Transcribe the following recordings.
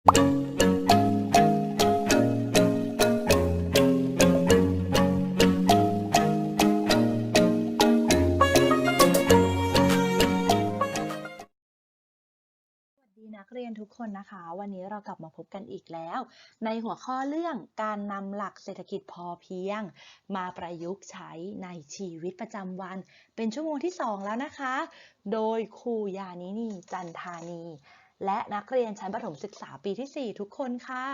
สวัสดีนักเรียนทุกคนนะคะ วันนี้เรากลับมาพบกันอีกแล้ว ในหัวข้อเรื่องการนำหลักเศรษฐกิจพอเพียง มาประยุกต์ใช้ในชีวิตประจำวัน เป็นชั่วโมงที่ 2 แล้วนะคะ โดยครูยานินีจันทานี และนักเรียนชั้นประถมศึกษาปีที่ 4 ทุกคนค่ะ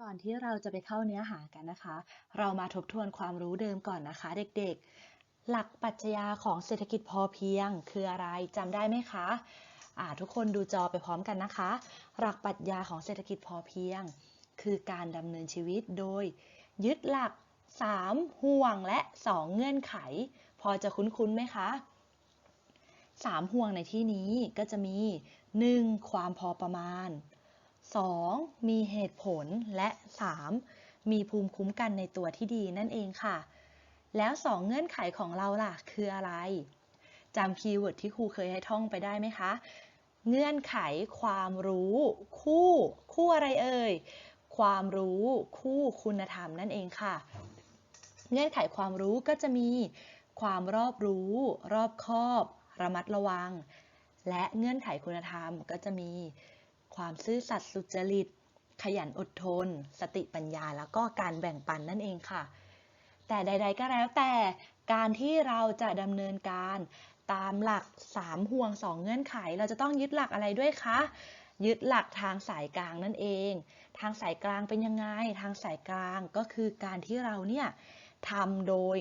ก่อนที่เราจะไปเข้าเนื้อหากันนะคะ เรามาทบทวนความรู้เดิมก่อนนะคะ เด็กๆ หลักปรัชญาของเศรษฐกิจพอเพียงคืออะไรจำได้ไหมคะทุกคนดูจอไปพร้อมกันนะคะ หลักปรัชญาของเศรษฐกิจพอเพียง คือการดำเนินชีวิตโดย ยึดหลัก 3 ห่วงและ 2 เงื่อนไข พอจะคุ้นๆไหมคะ 3 ห่วงในที่นี้ก็จะมี 1. ความพอประมาณ 2. มีเหตุผลและ 3. มีภูมิคุ้มกันในตัวที่ดีนั่นเองค่ะ แล้ว 2 เงื่อนไขของเราล่ะ คืออะไรจำคีย์เวิร์ดที่ครูเคยให้ท่องไปได้ไหมคะ เงื่อนไขความรู้ คู่ คู่อะไรเอ่ย ความรู้คู่คุณธรรมนั่นเองค่ะ เงื่อนไขความรู้ก็จะมี ความรอบรู้ รอบคอบ ระมัดระวัง และเงื่อนไขคุณธรรมก็จะมีความซื่อสัตย์สุจริต ขยันอดทน สติปัญญาแล้วก็การแบ่งปันนั่นเองค่ะ แต่ใด ๆ ก็แล้วแต่การที่เราจะดำเนินการตามหลัก 3 ห่วง 2 เงื่อนไข เราจะต้องยึดหลักอะไรด้วยคะ ยึดหลักทางสายกลางนั่นเอง ทางสายกลางเป็นยังไง ทางสายกลางก็คือการที่เราเนี่ยทำโดย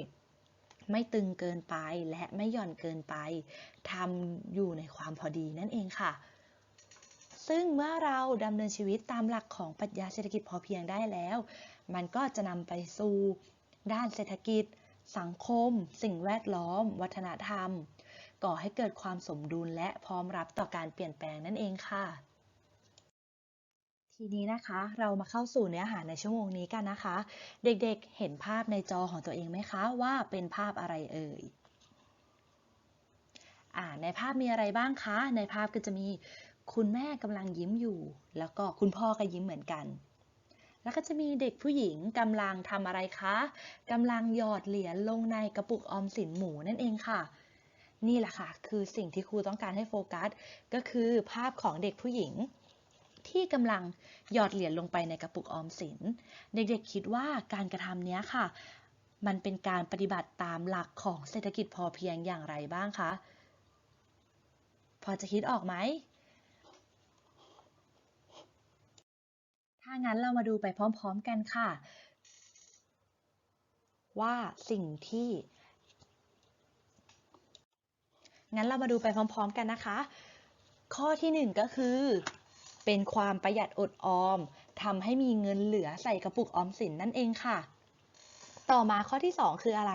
ไม่ตึงเกินไปและไม่หย่อนเกินไปทำอยู่ในความพอดีนั่นเองค่ะ ซึ่งเมื่อเราดำเนินชีวิตตามหลักของปรัชญาเศรษฐกิจพอเพียงได้แล้ว มันก็จะนำไปสู่ด้านเศรษฐกิจ สังคม สิ่งแวดล้อม วัฒนธรรม ก่อให้เกิดความสมดุลและพร้อมรับต่อการเปลี่ยนแปลงนั่นเองค่ะ ทีนี้นะคะเรามาเข้าสู่เนื้อหาในชั่วโมงนี้กันนะคะ เด็กๆเห็นภาพในจอของตัวเองไหมคะว่าเป็นภาพอะไรเอ่ยอ่าในภาพมีอะไรบ้างคะ ในภาพก็จะมีคุณแม่กำลังยิ้มอยู่ แล้วก็คุณพ่อก็ยิ้มเหมือนกัน แล้วก็จะมีเด็กผู้หญิงกำลังทำอะไรคะกำลังหยอดเหรียญลงในกระปุกออมสินหมูนั่นเองค่ะนี่แหละค่ะ คือสิ่งที่ครูต้องการให้โฟกัส ก็คือภาพของเด็กผู้หญิง ที่กำลังหยอดเหรียญลงไปในกระปุกออมสิน เด็กๆคิดว่าการกระทำนี้ค่ะ มันเป็นการปฏิบัติตามหลักของเศรษฐกิจพอเพียงอย่างไรบ้างคะ พอจะคิดออกไหม ถ้างั้นเรามาดูไปพร้อมๆกันค่ะ ว่าสิ่งที่งั้นเรามาดูไปพร้อมๆกันนะคะ ข้อที่หนึ่งก็คือ เป็นความประหยัดอดออมทำให้มีเงินเหลือใส่กระปุกออมสินนั่นเองค่ะ ต่อมาข้อที่สองคืออะไร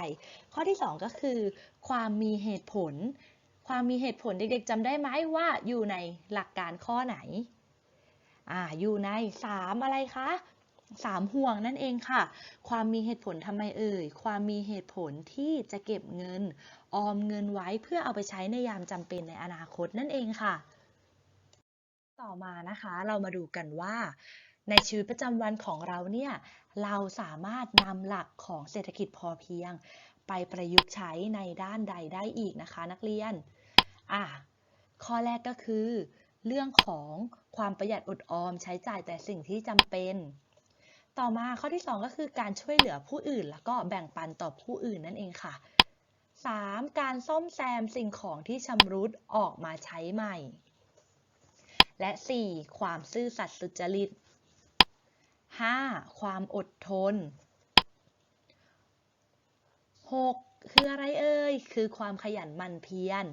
ข้อที่สองก็คือ ความมีเหตุผล ความมีเหตุผลเด็กๆจำได้ไหมว่าอยู่ในหลักการข้อไหนอ่าอยู่ในสามอะไรคะสามห่วงนั่นเองค่ะ ความมีเหตุผลทำไมเอ่ย ความมีเหตุผลที่จะเก็บเงิน ออมเงินไว้เพื่อเอาไปใช้ในยามจำเป็นในอนาคตนั่นเองค่ะ ต่อมานะคะเรามาดูกันว่า ในชีวิตประจำวันของเราเนี่ยเราสามารถนำหลักของเศรษฐกิจพอเพียง ไปประยุกต์ใช้ในด้านใดได้อีกนะคะ นักเรียนอะข้อแรกก็คือ เรื่องของความประหยัดอดออมใช้จ่ายแต่สิ่งที่จำเป็น ต่อมาข้อที่ 2 ก็คือการช่วยเหลือผู้อื่น แล้วก็แบ่งปันต่อผู้อื่นนั่นเองค่ะ 3. การซ่อมแซมสิ่งของที่ชำรุดออกมาใช้ใหม่ และ 4. ความซื่อสัตย์สุจริต 5. ความอดทน 6. คืออะไรเอ่ย คือความขยันหมั่นเพียร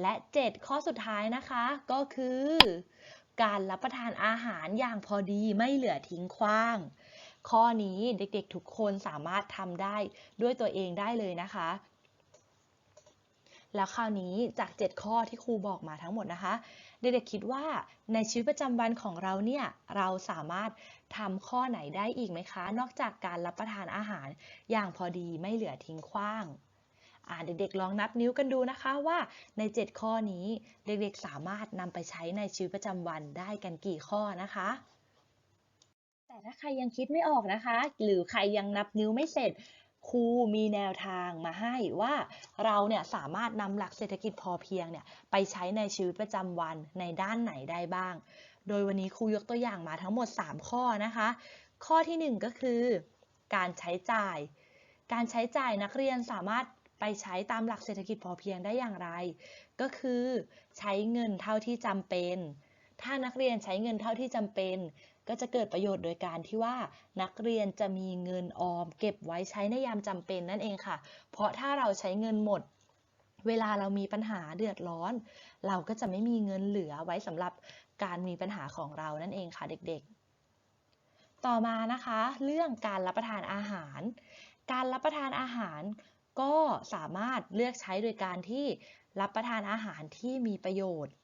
และ 7 ข้อสุดท้ายนะคะก็คือ การรับประทานอาหารอย่างพอดีไม่เหลือทิ้งขว้าง ข้อนี้เด็กๆทุกคนสามารถทำได้ด้วยตัวเองได้เลยนะคะ แล้วคราวนี้จาก 7 ข้อที่ครูบอกมาทั้งหมดนะคะ เด็กๆคิดว่าในชีวิตประจำวันของเราเนี่ยเราสามารถทำข้อไหนได้อีกไหมคะ นอกจากการรับประทานอาหารอย่างพอดีไม่เหลือทิ้งขว้างอ่าเด็กๆลองนับนิ้วกันดูนะคะว่าใน 7 ข้อนี้เด็กๆสามารถนำไปใช้ในชีวิตประจำวันได้กันกี่ข้อนะคะ แต่ถ้าใครยังคิดไม่ออกนะคะ หรือใครยังนับนิ้วไม่เสร็จ ครูมีแนวทางมาให้ว่าเราเนี่ยสามารถนำหลักเศรษฐกิจพอเพียงเนี่ยไปใช้ในชีวิตประจำวันในด้านไหนได้บ้าง โดยวันนี้ครูยกตัวอย่างมาทั้งหมด 3 ข้อนะคะ ข้อทีหนึ่1 ก็คือ การใช้จ่าย การใช้จ่ายนักเรียนสามารถไปใช้ตามหลักเศรษฐกิจพอเพียงได้อย่างไร ก็คือ ใช้เงินเท่าที่จำเป็น ถ้านักเรียนใช้เงินเท่าที่จำเป็น ก็จะเกิดประโยชน์โดยการที่ว่านักเรียนจะมีเงินออม เก็บไว้ใช้ในยามจำเป็นนั่นเองค่ะ เพราะถ้าเราใช้เงินหมด เวลาเรามีปัญหาเดือดร้อน เราก็จะไม่มีเงินเหลือไว้สำหรับการมีปัญหาของเรานั่นเองค่ะเด็กๆ ต่อมานะคะ เรื่องการรับประทานอาหาร การรับประทานอาหารก็สามารถเลือกใช้โดยการที่รับประทานอาหารที่มีประโยชน์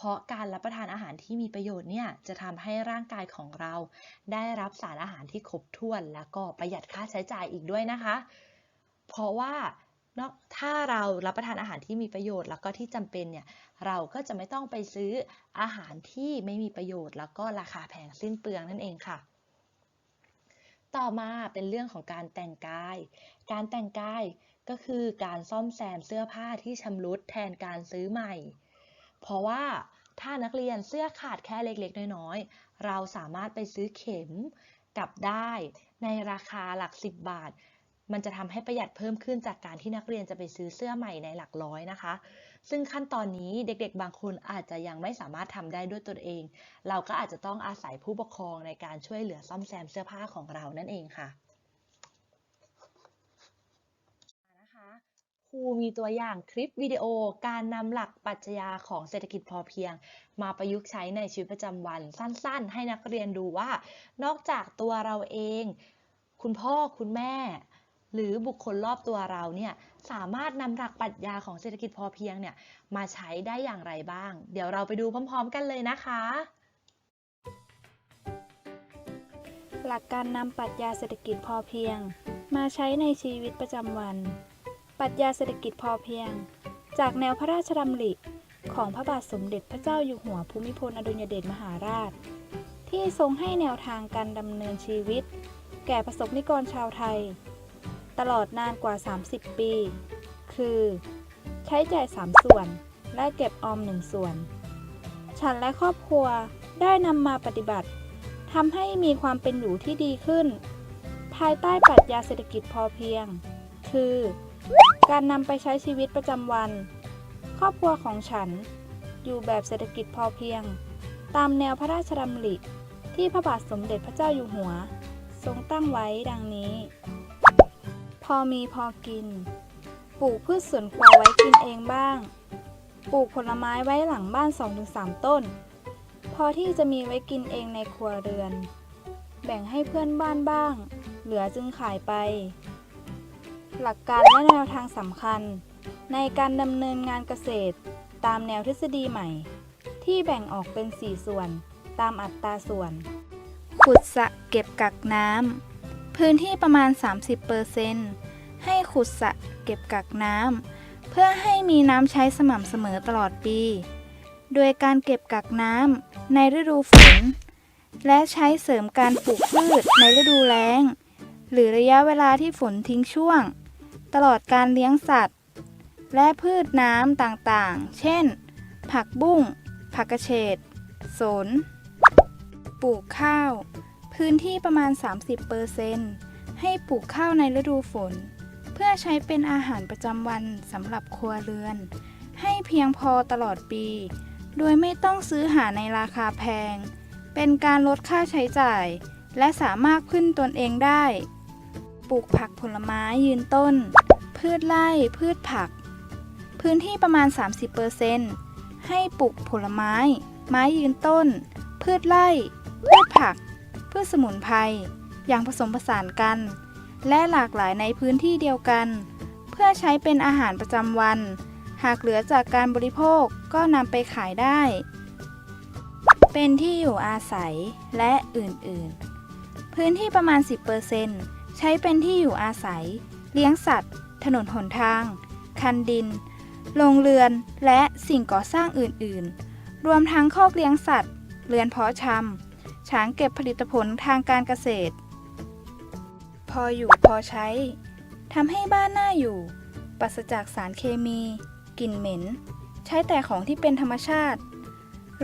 เพราะการรับประทานอาหารที่มีประโยชน์เนี่ยจะทำให้ร่างกายของเรา ได้รับสารอาหารที่ครบถ้วนแล้วก็ประหยัดค่าใช้จ่ายอีกด้วยนะคะ เพราะว่าถ้าเรารับประทานอาหารที่มีประโยชน์ แล้วก็ที่จำเป็นเนี่ยเราก็จะไม่ต้องไปซื้ออาหารที่ไม่มีประโยชน์ แล้วก็ราคาแพงสิ้นเปลืองนั่นเองค่ะ ต่อมาเป็นเรื่องของการแต่งกาย การแต่งกายก็คือการซ่อมแซมเสื้อผ้าที่ชำรุดแทนการซื้อใหม่ เพราะว่าถ้านักเรียนเสื้อขาดแค่เล็กๆ น้อยๆ เราสามารถไปซื้อเข็มกลับได้ในราคาหลัก 10 บาท มันจะทำให้ประหยัดเพิ่มขึ้นจากการที่นักเรียนจะไปซื้อเสื้อใหม่ในหลักร้อยนะคะ ซึ่งขั้นตอนนี้เด็กๆ บางคนอาจจะยังไม่สามารถทำได้ด้วยตนเอง เราก็อาจจะต้องอาศัยผู้ปกครองในการช่วยเหลือซ่อมแซมเสื้อผ้าของเรานั่นเองค่ะนะคะ ครูมีตัวอย่างคลิปวิดีโอการนำหลักปรัชญาของเศรษฐกิจพอเพียง มาประยุกต์ใช้ในชีวิตประจำวันสั้นๆ ให้นักเรียนดูว่า นอกจากตัวเราเอง คุณพ่อคุณแม่ หรือบุคคลรอบตัวเราเนี่ยสามารถนำหลักปรัชญาของเศรษฐกิจพอเพียงเนี่ยมาใช้ได้อย่างไรบ้าง เดี๋ยวเราไปดูพร้อม ๆ กันเลยนะคะ หลักการนำปรัชญาเศรษฐกิจพอเพียง มาใช้ในชีวิตประจำวัน ปรัชญาเศรษฐกิจพอเพียง จากแนวพระราชดำริของพระบาทสมเด็จพระเจ้าอยู่หัวภูมิพลอดุลยเดชมหาราช ที่ทรงให้แนวทางการดำเนินชีวิต แก่ประสบนิกรชาวไทย ตลอดนานกว่า 30 ปี คือ ใช้จ่าย 3 ส่วน และเก็บออม 1 ส่วน ฉันและครอบครัวได้นำมาปฏิบัติทำให้มีความเป็นอยู่ที่ดีขึ้น ภายใต้ปรัชญาเศรษฐกิจพอเพียง คือ การนำไปใช้ชีวิตประจำวัน ครอบครัวของฉัน อยู่แบบเศรษฐกิจพอเพียง ตามแนวพระราชดำริที่พระบาทสมเด็จพระเจ้าอยู่หัว ทรงตั้งไว้ดังนี้ พอมีพอกิน ปลูกพืชสวนครัวไว้กินเองบ้าง ปลูกผลไม้ไว้หลังบ้าน 2-3 ต้น พอที่จะมีไว้กินเองในครัวเรือน แบ่งให้เพื่อนบ้านบ้าง เหลือจึงขายไป หลักการและแนวทางสำคัญ ในการดำเนินงานเกษตร ตามแนวทฤษฎีใหม่ ที่แบ่งออกเป็น 4 ส่วน ตามอัตราส่วน ขุดสระเก็บกักน้ำพื้นที่ประมาณ 30%ให้ขุดสระเก็บกักน้ำเพื่อให้มีน้ำใช้สม่ำเสมอตลอดปี โดยการเก็บกักน้ำในฤดูฝน และใช้เสริมการปลูกพืชในฤดูแล้งหรือระยะเวลาที่ฝนทิ้งช่วง ตลอดการเลี้ยงสัตว์ และพืชน้ำต่างๆ เช่น ผักบุ้ง ผักกระเฉดสน ปลูกข้าว พื้นที่ประมาณ 30%ให้ปลูกข้าวในฤดูฝน เพื่อใช้เป็นอาหารประจำวันสำหรับครัวเรือน ให้เพียงพอตลอดปี โดยไม่ต้องซื้อหาในราคาแพง เป็นการลดค่าใช้จ่าย และสามารถขึ้นตนเองได้ ปลูกผักผลไม้ยืนต้น พืชไร่พืชผัก พื้นที่ประมาณ 30%ให้ปลูกผลไม้ ไม้ยืนต้น พืชไร่ พืชผัก พืชสมุนไพรอย่างผสมผสานกัน และหลากหลายในพื้นที่เดียวกัน เพื่อใช้เป็นอาหารประจำวัน หากเหลือจากการบริโภคก็นำไปขายได้ เป็นที่อยู่อาศัยและอื่นๆ พื้นที่ประมาณ 10% ใช้เป็นที่อยู่อาศัย เลี้ยงสัตว์ ถนนหนทาง คันดิน โรงเรือน และสิ่งก่อสร้างอื่น ๆ รวมทั้งคอกเลี้ยงสัตว์ เรือนเพาะชำช้างเก็บผลิตผลทางการเกษตร พออยู่พอใช้ทำให้บ้านน่าอยู่ ปราศจากสารเคมี กลิ่นเหม็น ใช้แต่ของที่เป็นธรรมชาติ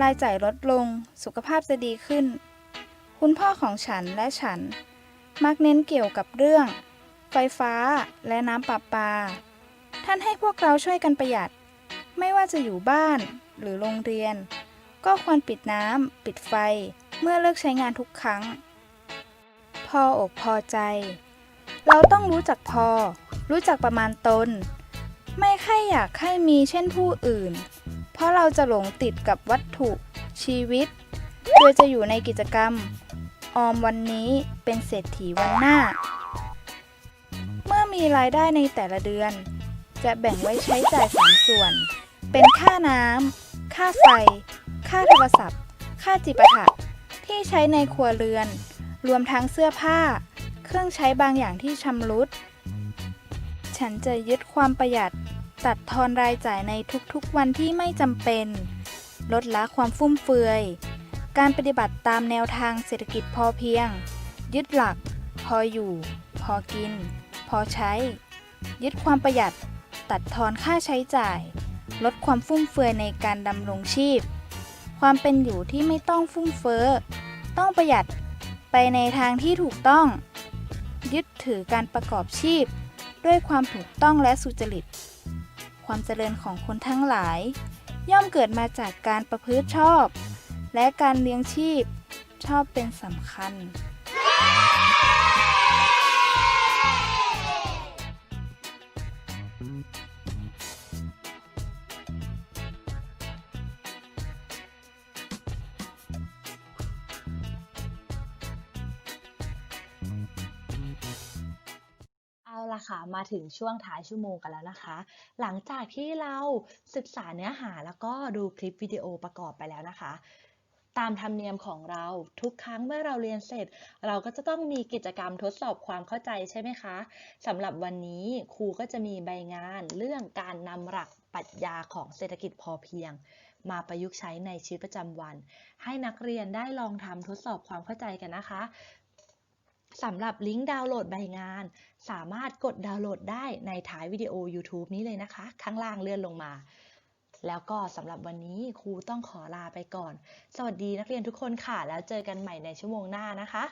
รายจ่ายลดลง สุขภาพจะดีขึ้น คุณพ่อของฉันและฉัน มักเน้นเกี่ยวกับเรื่อง ไฟฟ้าและน้ำประปา ท่านให้พวกเราช่วยกันประหยัด ไม่ว่าจะอยู่บ้านหรือโรงเรียน ก็ควรปิดน้ำปิดไฟเมื่อเลิกใช้งานทุกครั้ง พออกพอใจ เราต้องรู้จักพอ รู้จักประมาณตน ไม่ใค่อยากให้มีเช่นผู้อื่น เพราะเราจะหลงติดกับวัตถุชีวิต โดยจะอยู่ในกิจกรรม ออมวันนี้เป็นเศรษฐีวันหน้า เมื่อมีรายได้ในแต่ละเดือน จะแบ่งไว้ใช้จ่ายสามส่วน เป็นค่าน้ำ ค่าไฟ ค่าโทรศัพท์ ค่าจิปาถะที่ใช้ในครัวเรือน รวมทั้งเสื้อผ้า เครื่องใช้บางอย่างที่ชำรุด ฉันจะยึดความประหยัด ตัดทอนรายจ่ายในทุกๆวันที่ไม่จำเป็น ลดละความฟุ่มเฟือย การปฏิบัติตามแนวทางเศรษฐกิจพอเพียง ยึดหลัก พออยู่ พอกิน พอใช้ ยึดความประหยัด ตัดทอนค่าใช้จ่าย ลดความฟุ่มเฟือยในการดำรงชีพ ความเป็นอยู่ที่ไม่ต้องฟุ่มเฟ้อ ต้องประหยัดไปในทางที่ถูกต้อง ยึดถือการประกอบชีพ ด้วยความถูกต้องและสุจริต ความเจริญของคนทั้งหลาย ย่อมเกิดมาจากการประพฤติชอบ และการเลี้ยงชีพชอบเป็นสำคัญ เอาละค่ะ มาถึงช่วงท้ายชั่วโมงกันแล้วนะคะ หลังจากที่เราศึกษาเนื้อหาแล้วก็ดูคลิปวิดีโอประกอบไปแล้วนะคะ ตามธรรมเนียมของเราทุกครั้งเมื่อเราเรียนเสร็จ เราก็จะต้องมีกิจกรรมทดสอบความเข้าใจใช่ไหมคะสำหรับวันนี้ครูก็จะมีใบงานเรื่องการนำหลักปรัชญาของเศรษฐกิจพอเพียง มาประยุกต์ใช้ในชีวิตประจำวัน ให้นักเรียนได้ลองทำทดสอบความเข้าใจกันนะคะสำหรับลิงก์ดาวน์โหลดใบงาน สามารถกดดาวน์โหลดได้ในท้ายวิดีโอ YouTube นี้เลยนะคะ ข้างล่างเลื่อนลงมา แล้วก็สำหรับวันนี้ครูต้องขอลาไปก่อน สวัสดีนักเรียนทุกคนค่ะ แล้วเจอกันใหม่ในชั่วโมงหน้านะคะ